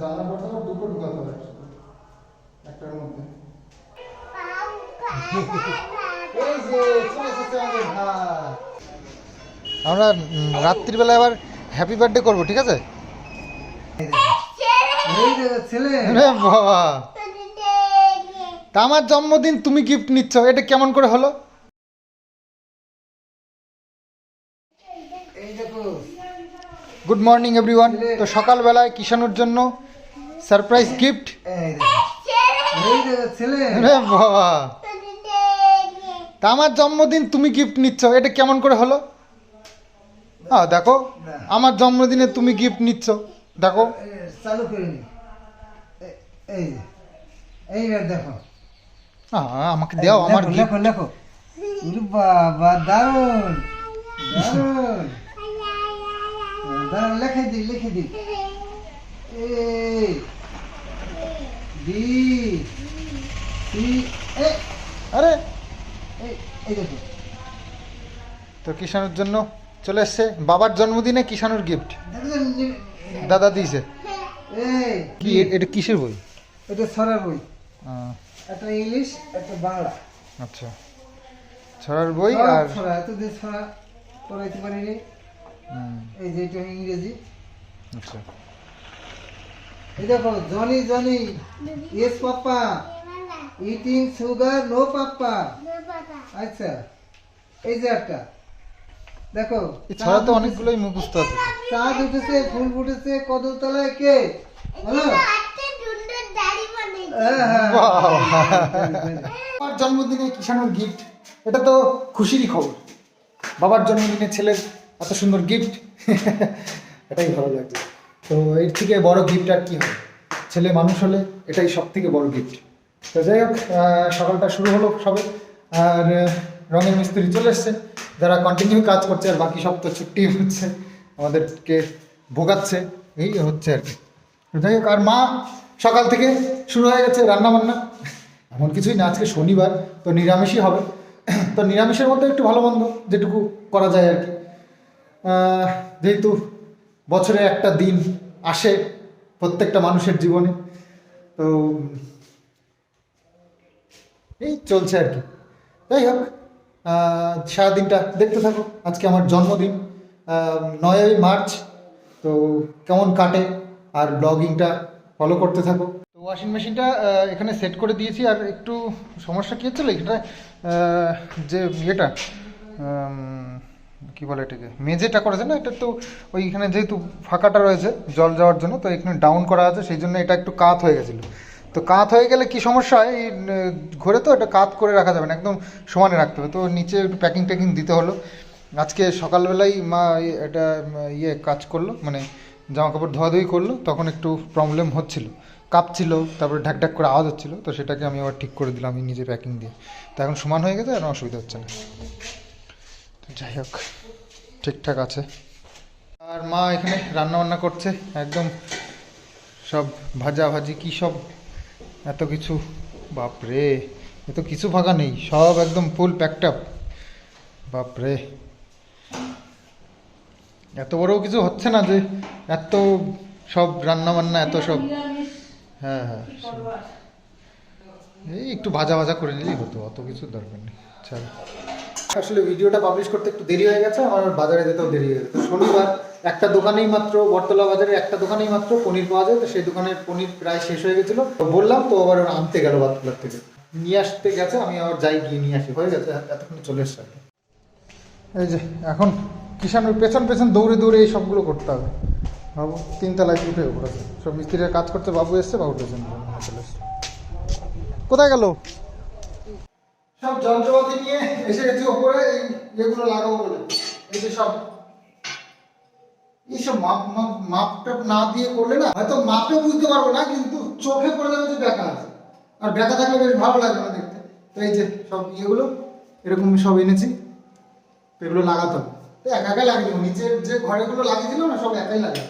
জানলা দুটো ঢুকাতে হবে একটার মধ্যে। এসেছে আমাদের ভাই। আমরা রাত্রিবেলা আবার হ্যাপি বার্থডে করব ঠিক আছে? বাবা। তা আমার জন্মদিন তুমি গিফট নিচ্ছ এটা কেমন করে হলো এই দেখো গুড মর্নিং এভরিওয়ান তো সকালবেলায় কিষানুর জন্য সারপ্রাইজ গিফট দেখো দেখো বাবা। তা আমার জন্মদিন তুমি গিফট নিচ্ছ এটা কেমন করে হলো? হ্যাঁ দেখো আমার জন্মদিনে তুমি গিফট নিচ্ছ দেখো। এ, চালু করে এই এইবার দেখো। আমাকে দাও আমার লেখো, গিফট লেখো লেখো বাবা দারুণ দারুণ লিখে দি লিখে দি এ বি সি এ আরে! এই দেখো। তো কিষানুর জন্য চলে এসছে। বাবার জন্মদিনে কিষানুর গিফট দাদা দিয়েছে। কি এটা কিসের বই? এটা ছড়ার বই। একটা ইংলিশ একটা বাংলা। আচ্ছা। ছড়ার বই আর ছড়া এত ছড়া পড়াইতে পারিনি। এই যে এটা ইংরেজি। আচ্ছা। এই দেখো Johnny Johnny yes papa eating sugar no papa. আচ্ছা এই যে একটা। দেখো ছাড়া তো অনেকগুলোই মুখস্থ আছে। চাঁদ উঠেছে ফুল ফুটেছে তলায় কে? বলো। হ্যাঁ, হ্যাঁ। হ্যাঁ। বাবার জন্মদিনে কিষানুর গিফট এটা তো খুশিরই খবর। বাবার জন্মদিনে ছেলের এত সুন্দর গিফট এটাই ভালো লাগছে তো এর থেকে বড় গিফট আর কি হবে? ছেলে মানুষ হলে এটাই সব থেকে বড় গিফট তো যাই হোক সকালটা শুরু হলো সবে। আর রঙের মিস্ত্রি চলে এসছে। যারা কন্টিনিউ কাজ করছে আর বাকি সব তো ছুটি হচ্ছে, আমাদেরকে ভোগাচ্ছে, এই হচ্ছে আর কি। তো যাই হোক, আর মা সকাল থেকে শুরু হয়ে গেছে রান্না বান্না এমন কিছুই না, আজকে শনিবার, তো নিরামিষই হবে। তো নিরামিষের মধ্যে একটু ভালো মন্দ যেটুকু করা যায় আর কি। যেহেতু বছরে একটা দিন আসে প্রত্যেকটা মানুষের জীবনে, তো এই চলছে আর কি। যাই হোক সারাদিনটা দেখতে থাকো। আজকে আমার জন্মদিন নয়ই মার্চ, তো কেমন কাটে আর ব্লগিংটা ফলো করতে থাকো। তো ওয়াশিং মেশিনটা এখানে সেট করে দিয়েছি আর একটু সমস্যা কী হচ্ছিল এখানে যে ইয়েটা কি বলে এটাকে? মেঝেটা করেছে না? এটা তো ওইখানে যেহেতু ফাঁকাটা রয়েছে জল যাওয়ার জন্য, তো এখানে ডাউন করা আছে, সেই জন্য এটা একটু কাত হয়ে গেছিল। তো কাত হয়ে গেলে কি সমস্যা হয়? এই ঘরে তো এটা কাত করে রাখা যাবে না, একদম সমানে রাখতে হবে। তো নিচে একটু প্যাকিং ট্যাকিং দিতে হলো। আজকে সকালবেলাই মা এটা ইয়ে কাজ করল মানে জামা কাপড় ধোয়াধুয়ি করল, তখন একটু প্রবলেম হচ্ছিল। কাঁপছিল, তারপরে ঢাক ঢাক করে আওয়াজ হচ্ছিল, তো সেটাকে আমি আবার ঠিক করে দিলাম আমি নিজে প্যাকিং দিয়ে। তো এখন সমান হয়ে গেছে, আর অসুবিধা হচ্ছে না। যাই হোক, ঠিকঠাক আছে। আর মা এখানে রান্না বান্না করছে, একদম সব ভাজা ভাজি কী সব? এত কিছু, বাপরে, এত কিছু ফাঁকা নেই, সব একদম ফুল প্যাকড আপ বাপরে, এত বড়ও কিছু হচ্ছে না যে এত সব রান্না বান্না এত সব। হ্যাঁ হ্যাঁ এই একটু ভাজা ভাজা করে নিলেই হতো, অত কিছু দরকার নেই। চলো আসলে ভিডিওটা পাবলিশ করতে একটু দেরি হয়ে গেছে, আমার বাজারে যেতেও দেরি হয়ে গেছে। শনিবার একটা দোকানেই মাত্র, বটতলা বাজারে একটা দোকানেই মাত্র পনির পাওয়া যায়, তো সেই দোকানের পনির প্রায় শেষ হয়ে গেছিল। তো বললাম, তো আবার আনতে গেল বাতকুলার থেকে। নিয়ে আসতে গেছে, আমি আবার যাই গিয়ে নিয়ে আসি, হয়ে গেছে, এতক্ষণ চলে এসছে এই যে, এখন কিষানের পেছন পেছন দৌড়ে দৌড়ে এই সবগুলো করতে হবে। বাবু, তিনতলায় উঠে পড়েছে। সব মিস্ত্রিরা কাজ করতে বাবু এসছে, বাবু পেছন চলে কোথায় গেল? সব যন্ত্রপাতি নিয়ে এসে গেছি ওপরে এই এগুলো লাগাবো বলে। এই যে সব এইসব মাপ মাপ মাপ টাপ না দিয়ে করলে না, হয়তো মাপে বুঝতে পারব না, কিন্তু চোখে পড়ে যাবে যে ব্যাকা আছে। আর ব্যাকা থাকলে বেশ ভালো লাগবে না দেখতে। তো এই যে সব ইয়েগুলো, এরকম সব এনেছি। এগুলো লাগাতে হবে। তো একা একাই লাগিয়ে নিচের যে ঘরেগুলো লাগিয়েছিল না, সব একাই লাগিয়ে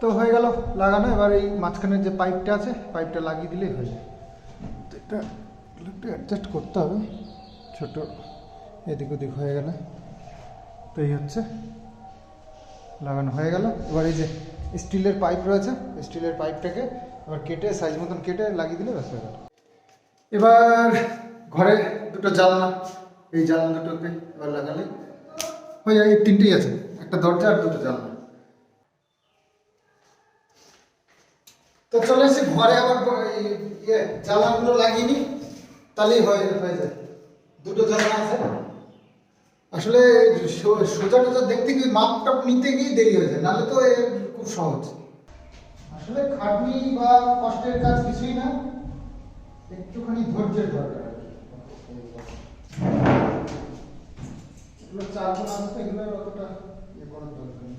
তো হয়ে গেল লাগানো। এবার এই মাঝখানের যে পাইপটা আছে, পাইপটা লাগিয়ে দিলেই হয়ে যায়। তো এটা একটু অ্যাডজাস্ট করতে হবে। ছোট এদিক ওদিক হয়ে গেলে। তো এই হচ্ছে লাগানো হয়ে গেল। এবার এই যে স্টিলের পাইপ রয়েছে, স্টিলের পাইপটাকে এবার কেটে সাইজ মতন কেটে লাগিয়ে দিলে ব্যাস হয়ে গেল। এবার ঘরে দুটো জানলা, এই জানলা দুটোকে এবার লাগালে হয়ে যায়। এই তিনটেই আছে, একটা দরজা আর দুটো জানলা। তো চলে এসে ঘরে আবার ইয়ে জানলাগুলো লাগিয়ে নি তাহলেই হয়ে হয়ে যায়। দুটো জানলা আছে। আসলে সোজা টোজা দেখতে গিয়ে মাপটা নিতে গিয়ে দেরি হয়ে যায়, নাহলে তো খুব সহজ। আসলে খাটনি বা কষ্টের কাজ কিছুই না, একটুখানি ধৈর্যের দরকার। এগুলো চারজন আসবে এগুলো অতটা ইয়ে করার দরকার নেই।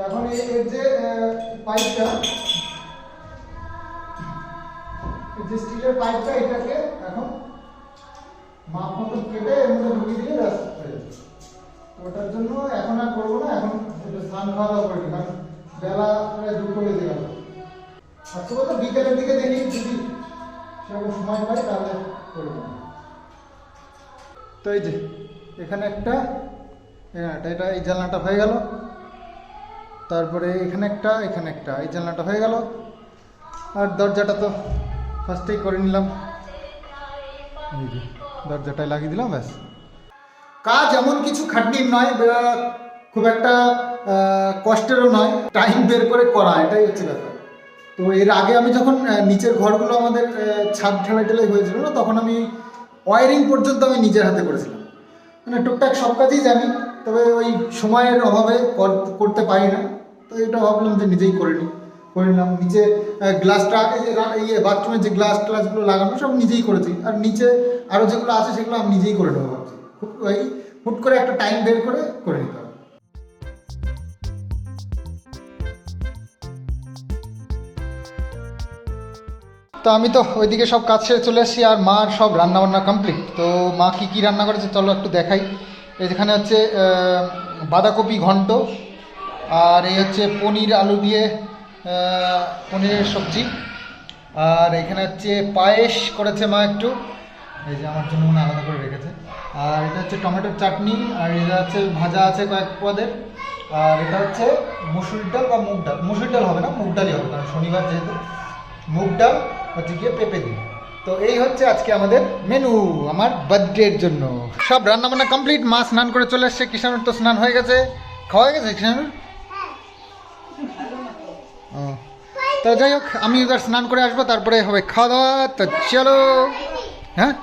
এখন এর যে পাইপটা যে স্টিলের পাইপটা এটাকে এখন মাপ মতো কেটে এর মধ্যে ঢুকিয়ে দিলে ব্যাস হয়ে ওটার জন্য এখন আর করব না, এখন স্নান খাওয়া দাওয়া করি কারণ বেলা প্রায় দুটো বেজে গেল। আজকে বলতো বিকেলের দিকে দেখি যদি সেরকম সময় পাই, তাহলে করব। তো এই যে, এখানে একটা একটা এটা এই জানলাটা হয়ে গেল। তারপরে এখানে একটা এখানে একটা। এই জানলাটা হয়ে গেল। আর দরজাটা তো ফার্স্টেই করে নিলাম। এই যে, দরজাটায় লাগিয়ে দিলাম, ব্যাস। কাজ এমন কিছু খাটনির নয় খুব একটা কষ্টেরও নয় টাইম বের করে করা, এটাই হচ্ছে ব্যাপার। তো এর আগে আমি যখন নিচের ঘরগুলো আমাদের ছাদ ঢালাই ঢালাই হয়েছিল না তখন আমি ওয়ারিং পর্যন্ত আমি নিজের হাতে করেছিলাম। মানে টুকটাক সব কাজই জানি, তবে ওই সময়ের অভাবে করতে পারি না। তো এটা ভাবলাম যে নিজেই করে নিই। করে নিলাম, নিচে গ্লাসটা ইয়ে বাথরুমের যে গ্লাস ট্লাসগুলো লাগানো, সব নিজেই করেছি। আর নিচে আরও যেগুলো আছে সেগুলো আমি নিজেই করে নেব ভাবছি। ওই হুট করে একটা টাইম বের করে করে নিতে তো আমি তো ওইদিকে সব কাজ সেরে চলে এসেছি, আর মার সব রান্না বান্না কমপ্লিট তো মা কী কী রান্না করেছে চলো একটু দেখাই। এখানে হচ্ছে বাঁধাকপি ঘন্ট আর এই হচ্ছে পনির আলু দিয়ে পনিরের সবজি। আর এখানে হচ্ছে পায়েস করেছে মা একটু। এই যে আমার জন্য মনে আলাদা করে রেখেছে। আর এটা হচ্ছে টমেটোর চাটনি, আর এটা হচ্ছে ভাজা আছে কয়েক পদের। আর এটা হচ্ছে মুসুর ডাল বা মুগ ডাল। মুসুর ডাল হবে না, মুগ ডালই হবে, কারণ শনিবার যেহেতু। মুগ ডাল হচ্ছে গিয়ে পেঁপে দিই তো এই হচ্ছে আজকে আমাদের মেনু আমার বার্থডের জন্য। সব রান্না বান্না কমপ্লিট মা স্নান করে চলে এসছে কিষানুর তো স্নান হয়ে গেছে। খাওয়া গেছে কিষানুর ও তো যাই হোক, আমি এবার স্নান করে আসব, তারপরে হবে খাওয়া দাওয়া তো চলো। হ্যাঁ?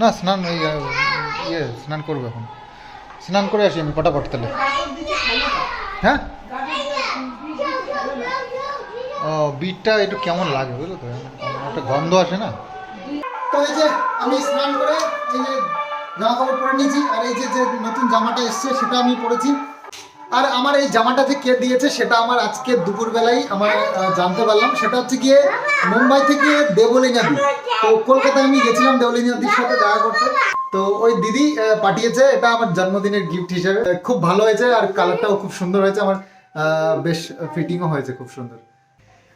না, স্নান ওই ইয়ে স্নান করব এখন। স্নান করে আসি আমি পটাপট তাহলে। হ্যাঁ? ও, বিটটা একটু কেমন লাগে বুঝলো তো? একটা গন্ধ আসে না? তো এই যে আমি স্নান করে এই যে জামা কাপড় পরে নিয়েছি, আর এই যে যে নতুন জামাটা এসছে, সেটা আমি পরেছি। আর আমার এই জামাটা যে কে দিয়েছে সেটা আমার আজকে দুপুরবেলায় আমার জানতে পারলাম। সেটা হচ্ছে গিয়ে মুম্বাই থেকে দেবলিনাদি তো কলকাতায় আমি গেছিলাম দেবলিনাদির সাথে দেখা করতে। তো ওই দিদি পাঠিয়েছে। এটা আমার জন্মদিনের গিফট হিসেবে। খুব ভালো হয়েছে আর কালারটাও খুব সুন্দর হয়েছে। আমার বেশ ফিটিংও হয়েছে খুব সুন্দর।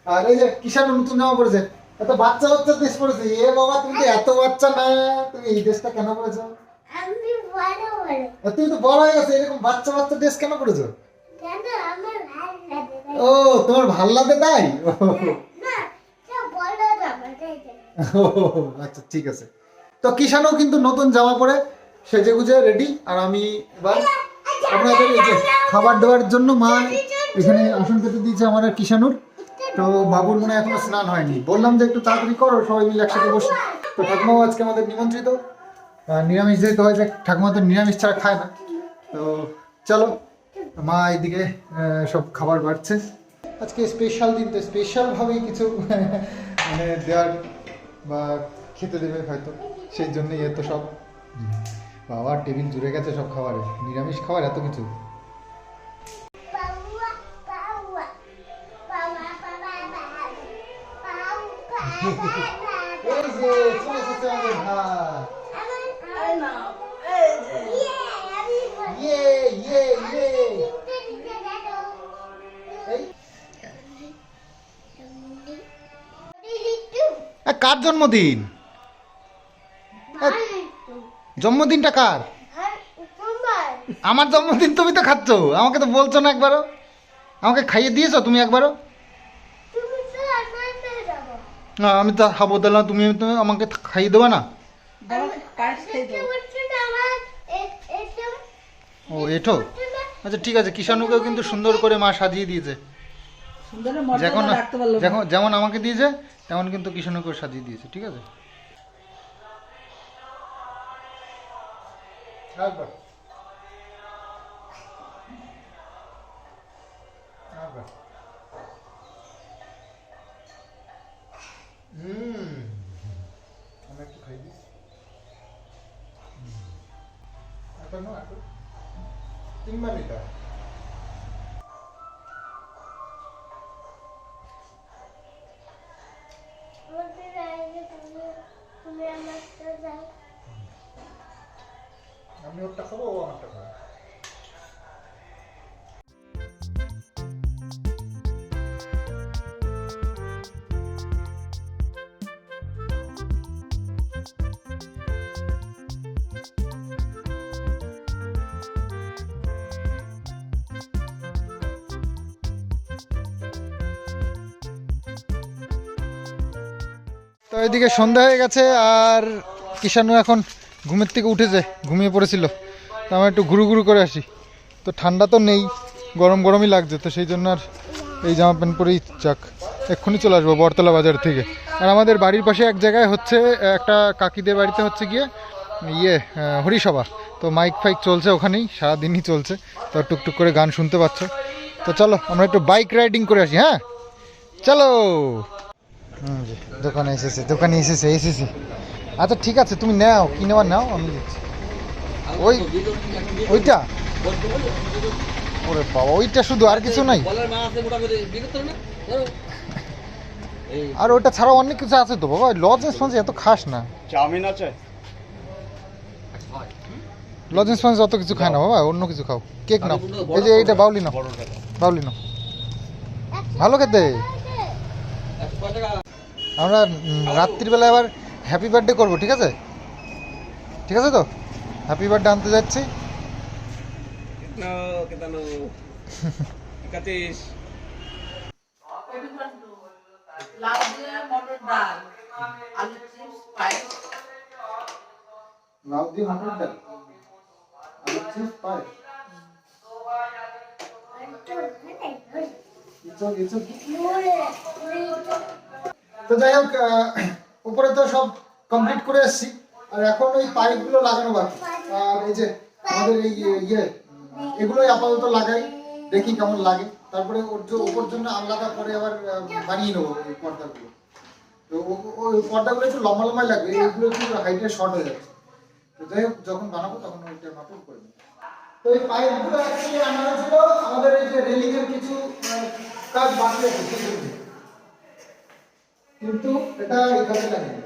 আর এই যে কিষান নতুন জামা পড়েছে এত বাচ্চা বাচ্চা ড্রেস পড়েছে। এ বাবা, তুমি তো এত বাচ্চা না। তুমি এই ড্রেসটা কেন পড়েছো? আমি বড় বড়। তুমি তো বড় হয়ে গেছে এরকম বাচ্চা বাচ্চা ড্রেস কেন পড়েছো কেন আমার ভালো লাগে ও তোমার ভালো লাগে তাই? না বড় জামা আচ্ছা ঠিক আছে। তো কিষানও কিন্তু নতুন জামা পরে সেজে গুজে রেডি আর আমি এবার আপনাদের এই যে খাবার দেওয়ার জন্য মা এখানে আসন পেতে দিয়েছে আমার আর কিষানুর তো বাবুর মনে হয় এখনও স্নান হয়নি। বললাম যে একটু তাড়াতাড়ি করো সবাই মিলে একসাথে বসে। তো ঠাকুমাও আজকে আমাদের নিমন্ত্রিত। নিরামিষ যেহেতু হয়েছে ঠাকুমা তো নিরামিষ ছাড়া খায় না। তো চলো মা এইদিকে সব খাবার বাড়ছে। আজকে স্পেশাল দিন তো স্পেশালভাবেই কিছু মানে দেওয়ার বা খেতে দেবে হয়তো। সেই জন্যই এত সব। বাবা টেবিল জুড়ে গেছে সব খাবারে। নিরামিষ খাবার এত কিছু। এই যে চলে এসেছে আমাদের ভাত। কার জন্মদিন? জন্মদিনটা কার? আমার জন্মদিন তুমি তো খাচ্ছ। আমাকে তো বলছো না একবারও। আমাকে খাইয়ে দিয়েছ তুমি একবারও। না আমি তো খাব তাহলে তুমি তুমি আমাকে খাইয়ে দেবে না। ও এটো? আচ্ছা ঠিক আছে কিষাণুকেও কিন্তু সুন্দর করে মা সাজিয়ে দিয়েছে। সুন্দর যখন। যখন যেমন আমাকে দিয়েছে তেমন কিন্তু কিষাণুকেও সাজিয়ে দিয়েছে ঠিক আছে? হুম। এখন না এখন তিনবার নিতে তো এদিকে সন্ধ্যা হয়ে গেছে আর কিষানু এখন ঘুমের থেকে উঠেছে, ঘুমিয়ে পড়েছিল। তো আমরা একটু ঘুরু ঘুরু করে আসি। তো ঠান্ডা তো নেই, গরম গরমই লাগছে, তো সেই জন্য আর এই জামা প্যান্ট পরেই যাক। এক্ষুনি চলে আসব বরতলা বাজার থেকে। আর আমাদের বাড়ির পাশে এক জায়গায় হচ্ছে, একটা কাকিদের বাড়িতে হচ্ছে গিয়ে ইয়ে হরিসভা। তো মাইক ফাইক চলছে ওখানেই, সারাদিনই চলছে। তো টুকটুক করে গান শুনতে পাচ্ছ। তো চলো, আমরা একটু বাইক রাইডিং করে আসি হ্যাঁ? চলো! দোকানে এসেছে দোকানে এসেছে এসেছে আচ্ছা ঠিক আছে তুমি নাও কি নেওয়ার নাও আমি দিচ্ছি। ওই ওইটা? ওরে বাবা ওইটা শুধু আর কিছু নাই। আর ওইটা ছাড়াও অনেক কিছু আছে তো বাবা লজেন্স ফঞ্জ এত খাস না। চাউমিন আছে? লজেন্স ফঞ্জ অত কিছু খায় না বাবা অন্য কিছু খাও। কেক নাও। এই যে এইটা বাউলি নাও। বাউলি নাও। ভালো খেতে। আমরা রাত্রিবেলা আবার হ্যাপি বার্থডে করব ঠিক আছে? ঠিক আছে তো? হ্যাপি বার্থডে আনতে যাচ্ছি। No, ¿qué tal? Catis. লাউ দিয়ে মটর ডাল। আলু চিপস পায়েস লাউ দিয়ে মটর ডাল তো যাই হোক উপরে তো সব কমপ্লিট করে এসেছি। আর এখন ওই পাইপগুলো লাগানো বাকি। আর এই যে আমাদের এই ইয়ে এগুলোই আপাতত লাগাই, দেখি কেমন লাগে। তারপরে ওর ওপর জন্য আলাদা করে আবার বানিয়ে নেব এই পর্দাগুলো। তো ওই পর্দাগুলো একটু লম্বা লম্বাই লাগবে এইগুলো একটু হাইটে শর্ট হয়ে যাচ্ছে। তো যাই হোক, যখন বানাবো তখন ওইটা নতুন করে নেব। তো এই পাইপগুলো আমাদের এই যে রেলিং এর কিছু কাজ বাকি আছে। কিছু কিন্তু এটা এই কাজে লাগে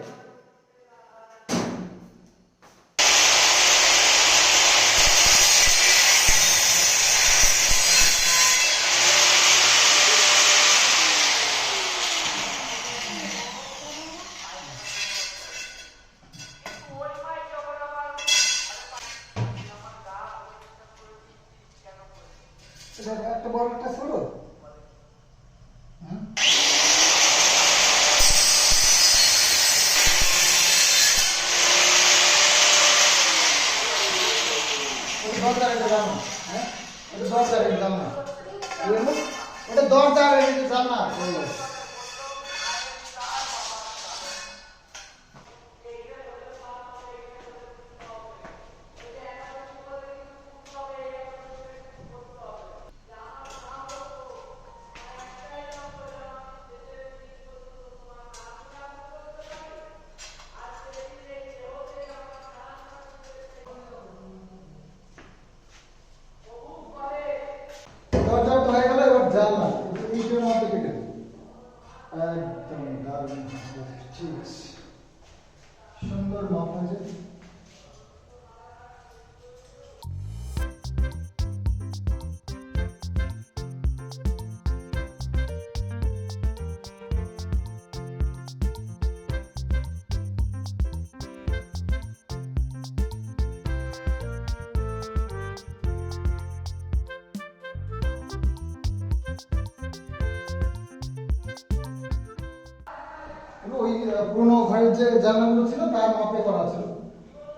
ওই পুরোনো ঘরের যে জানলাগুলো ছিল, তার মাপে করা ছিল।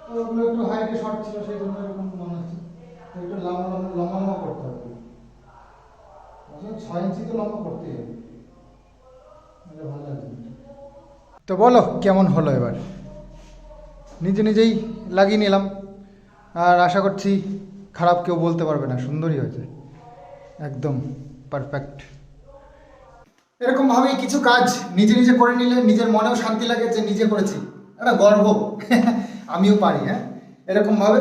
তো ওগুলো একটু হাইটে শর্ট ছিল, সেই জন্য এরকম মনে হচ্ছে। একটু লম্বা লম্বা লম্বা লম্বা করতে হবে। ছয় ইঞ্চি তো লম্বা করতেই হবে। তো বলো, কেমন হলো এবার? নিজে নিজেই লাগিয়ে নিলাম। আর আশা করছি, খারাপ কেউ বলতে পারবে না। সুন্দরই হয়েছে। একদম পারফেক্ট এরকম ভাবেই কিছু কাজ নিজে নিজে করে নিলে নিজের মনেও শান্তি লাগে যে নিজে করেছি। একটা গর্ব। আমিও পারি হ্যাঁ? এরকম ভাবে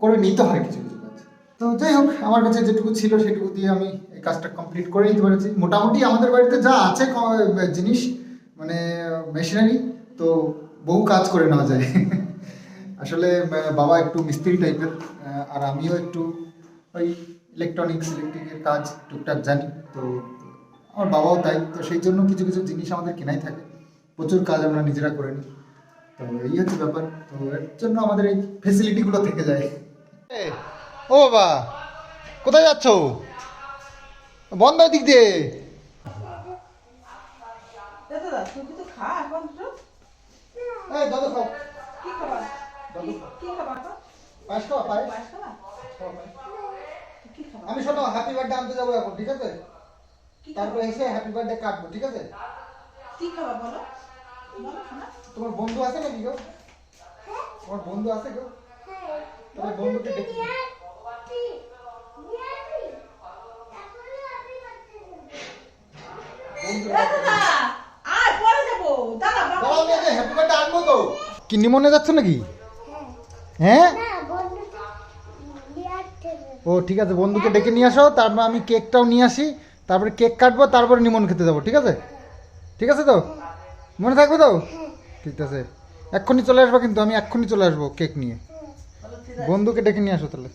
করে নিতে হয় কিছু কিছু কাজ। তো যাই হোক, আমার কাছে যেটুকু ছিল সেটুকু দিয়ে আমি এই কাজটা কমপ্লিট করে নিতে পেরেছি। মোটামুটি আমাদের বাড়িতে যা আছে জিনিস মানে মেশিনারি তো বহু কাজ করে নেওয়া যায়। আসলে বাবা একটু মিস্ত্রি টাইপের আর আমিও একটু ওই ইলেকট্রনিক্স ইলেকট্রিকের কাজ টুকটাক জানি। তো আমার বাবাও তাই তো সেই জন্য কিছু কিছু জিনিস আমাদের কেনাই থাকে। প্রচুর কাজ আমরা নিজেরা করে নিই। তো এই হচ্ছে ব্যাপার। তো এর জন্য আমাদের এই ফেসিলিটিগুলো থেকে যায়। ও বাবা কোথায় যাচ্ছ? বন্ধ দিক দিয়ে। আমি শোনো হ্যাপি বার্থডে আনতে যাব এখন ঠিক আছে? তারপরে এসে হ্যাপি বার্থডে কাটবো ঠিক আছে? কি খাবার বলো? তোমার বন্ধু আছে নাকি কেউ তোমার বন্ধু আছে কেউ তোমার বন্ধুকে ডেকে বন্ধু দাদা আয় পরে যাব। দাদা বাবা। দাঁড়াও আমি আগে হ্যাপি তো। কি নিমনে যাচ্ছ নাকি? হ্যাঁ। ও ঠিক আছে বন্ধুকে ডেকে নিয়ে আসো। তারপর আমি কেকটাও নিয়ে আসি। তারপরে কেক কাটবো, তারপরে নিমন খেতে যাব, ঠিক আছে? ঠিক আছে তো? মনে থাকবে তো? ঠিক আছে। এক্ষুনি চলে আসব কিন্তু, আমি এক্ষুনি চলে আসব কেক নিয়ে। বন্ধুকে ডেকে নিয়ে আসো তাহলে।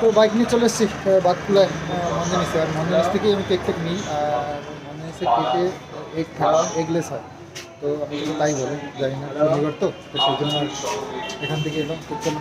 তো বাইক নিয়ে চলে এসেছি বাতকুলায় মঞ্জনিসে আর মঞ্জনিস থেকেই আমি কেক টেক নিই, আর মঞ্জনিসের কেকে, এগ থাকে এগলেস হয়। তো আমি তাই বলে জানি না তো সেই জন্য এখান থেকে এলাম তো চলো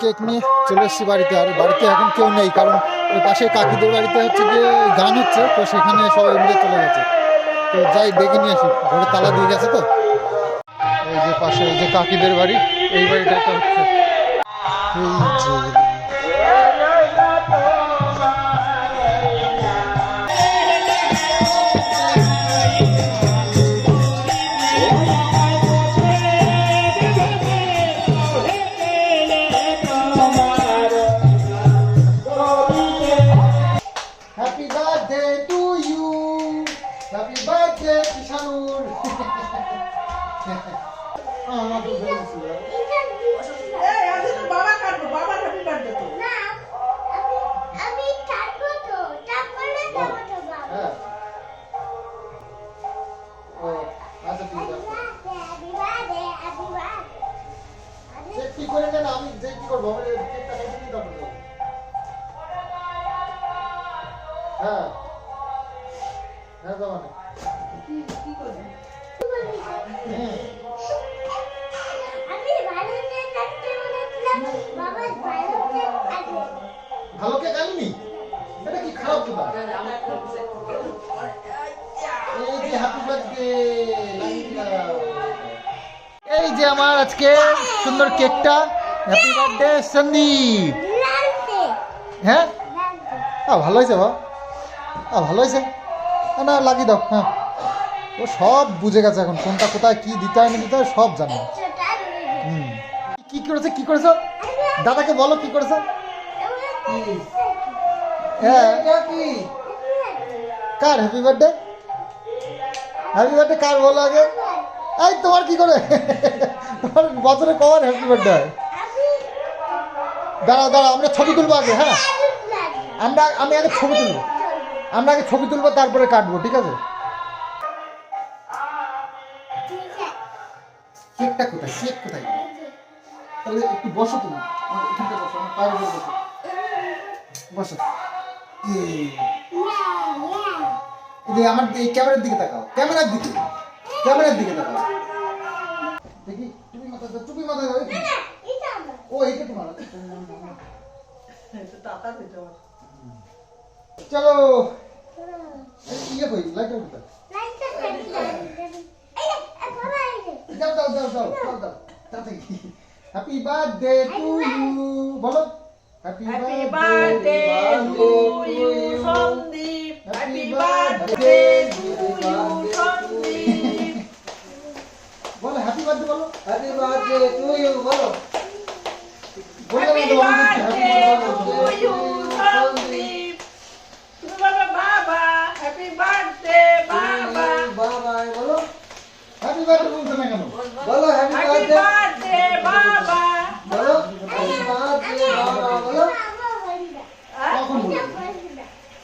কেক নিয়ে চলে এসেছি বাড়িতে। আর বাড়িতে এখন কেউ নেই, কারণ ওই পাশে কাকিদের বাড়িতে হচ্ছে গিয়ে গান হচ্ছে, তো সেখানে সবাই মিলে চলে গেছে। তো যাই ডেকে নিয়ে আসি। ঘরে তালা দিয়ে গেছে তো। এই যে পাশে, এই যে কাকিদের বাড়ি, এই বাড়িটা হচ্ছে। এই যে সুন্দর কেকটা। হ্যাপি বার্থডে সন্দীপ হ্যাঁ? আ ভালো হয়েছে বা আ ভালো হয়েছে। না লাগিয়ে দাও হ্যাঁ। ও সব বুঝে গেছে এখন, কোনটা কোথায়, কি দিতে হয়, না দিতে হয়, সব জানে। হুম। কি করেছে, কি করেছ? দাদাকে বলো, কি করেছ? হ্যাঁ। কার হ্যাপি বার্থডে হ্যাপি বার্থডে কার, বলো আগে। এই, তোমার কি করে? বছরে কবার হ্যাপি বার্থডে হয় দাঁড়াও দাঁড়াও আমরা ছবি তুলবো আগে হ্যাঁ? আমরা আমি আগে ছবি তুলবো। আমরা আগে ছবি তুলবো তারপরে কাটবো ঠিক আছে? কেকটা কোথায়? কেক কোথায়? তাহলে একটু বসো তুমি। এখানটা বসো আমার পায়ের উপর বসো। বসো। এই এই যে আমার এই ক্যামেরার দিকে তাকাও। ক্যামেরার দিকে ক্যামেরার দিকে তাকাও। তুমি মাথা দাও এই- না এটা আমার ও এইটা তোমার একটু টাকা দিতে হবে চলো এই ইয়ে কই লাইট আউট দাও লাইটটা কাটি দাও এই এ বাবা এই যে দাও দাও দাও দাও দাও দাও তাড়াতাড়ি হ্যাপি বার্থডে টু ইউ বলো happy happy birthday to you Sandip happy birthday না বলো। বলো। বন্ধু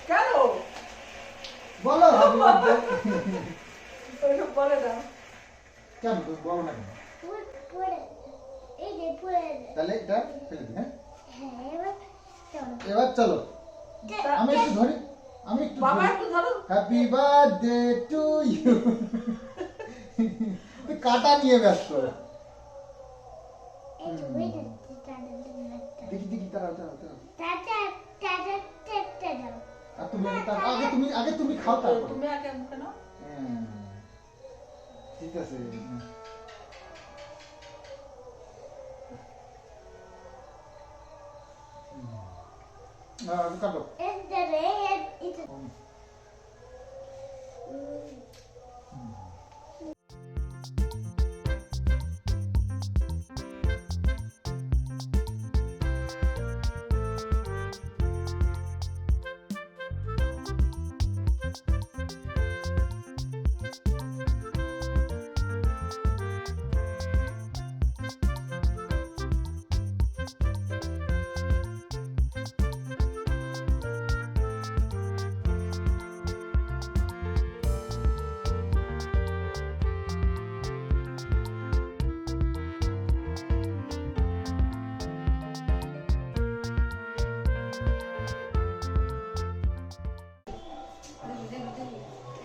কেন বলো না কেন পুর পুরে এই যে পুরে তাহলে এটা ফেলে দিই হ্যাঁ? হ্যাঁ এবার চলো। আমি একটু ধরি আমি একটু বাবা একটু ধরো। হ্যাপি বার্থডে টু ইউ কাটা নিয়ে ব্যস্ত। দেখি দেখি তারা তারা তারা তুমি আগে তুমি আগে তুমি খাও তারপর। তুমি আগে মুখে নাও। হ্যাঁ। ঠিক আছে। Ah, it's the red. Um. Mm.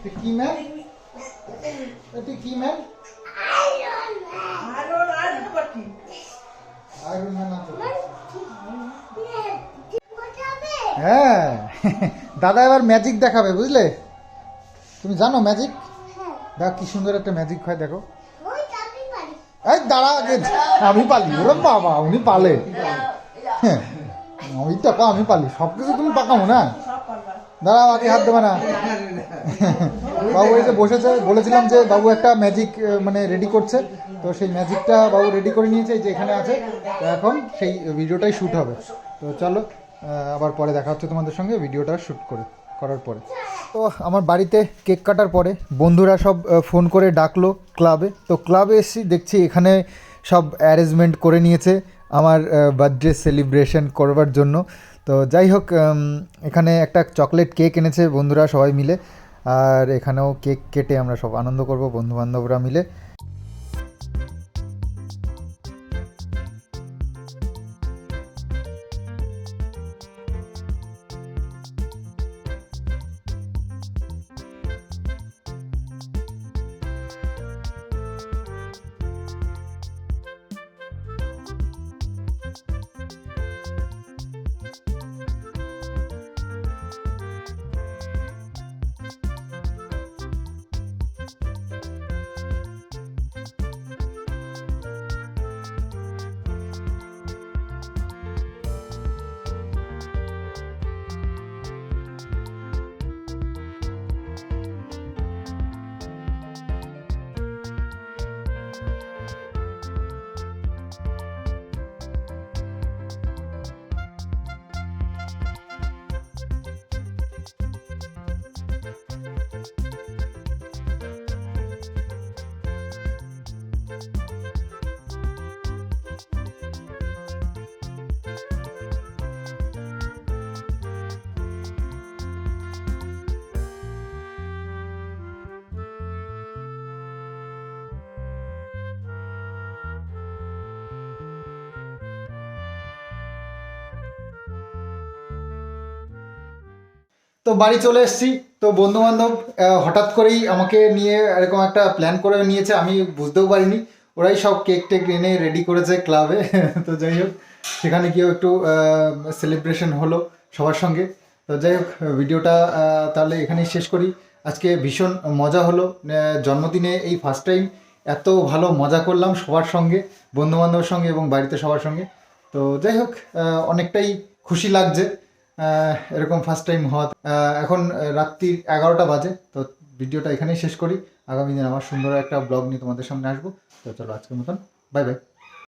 কি এটা আয়রন ম্যান কোথাবে হ্যাঁ। দাদা এবার ম্যাজিক দেখাবে বুঝলে? তুমি জানো ম্যাজিক হ্যাঁ দেখো কি সুন্দর একটা ম্যাজিক হয় দেখো। এই দাঁড়া আগে আমি পালি। ওরে বাবা উনি পালে। হ্যাঁ। ওই দেখো আমি পালি। সব কিছু তুমি পাকামো না? দাঁড়াও, আগে হাত দেবে না। বাবু যে বসেছে, বলেছিলাম যে বাবু একটা ম্যাজিক মানে রেডি করছে। তো সেই ম্যাজিকটা বাবু রেডি করে নিয়েছে যে এখানে আছে। তো এখন সেই ভিডিওটাই শ্যুট হবে। তো চলো আবার পরে দেখা হচ্ছে তোমাদের সঙ্গে ভিডিওটা শ্যুট করে, করার পরে। তো আমার বাড়িতে কেক কাটার পরে বন্ধুরা সব ফোন করে ডাকলো ক্লাবে তো ক্লাবে এসেছি, দেখছি এখানে সব অ্যারেঞ্জমেন্ট করে নিয়েছে আমার বার্থডে সেলিব্রেশন করবার জন্য। তো যাই হোক এখানে একটা চকলেট কেক এনেছে বন্ধুরা সবাই মিলে। আর এখানেও কেক কেটে আমরা সব আনন্দ করব, বন্ধুবান্ধবরা মিলে। তো বাড়ি চলে এসেছি। তো বন্ধু বান্ধব হঠাৎ করেই আমাকে নিয়ে এরকম একটা প্ল্যান করে নিয়েছে, আমি বুঝতেও পারিনি। ওরাই সব কেক টেক এনে রেডি করেছে ক্লাবে তো যাই হোক, সেখানে গিয়েও একটু সেলিব্রেশন হলো সবার সঙ্গে। তো যাই হোক, ভিডিওটা তাহলে এখানেই শেষ করি। আজকে ভীষণ মজা হলো জন্মদিনে এই ফার্স্ট টাইম এত ভালো মজা করলাম সবার সঙ্গে বন্ধু বান্ধবের সঙ্গে এবং বাড়িতে সবার সঙ্গে। তো যাই হোক অনেকটাই খুশি লাগছে। এরকম ফার্স্ট টাইম হওয়া এখন রাত্রি এগারোটা বাজে, তো ভিডিওটা এখানেই শেষ করি। আগামী দিন আমার সুন্দর একটা ব্লগ নিয়ে তোমাদের সামনে আসব। তো চলো আজকের মতন বাই বাই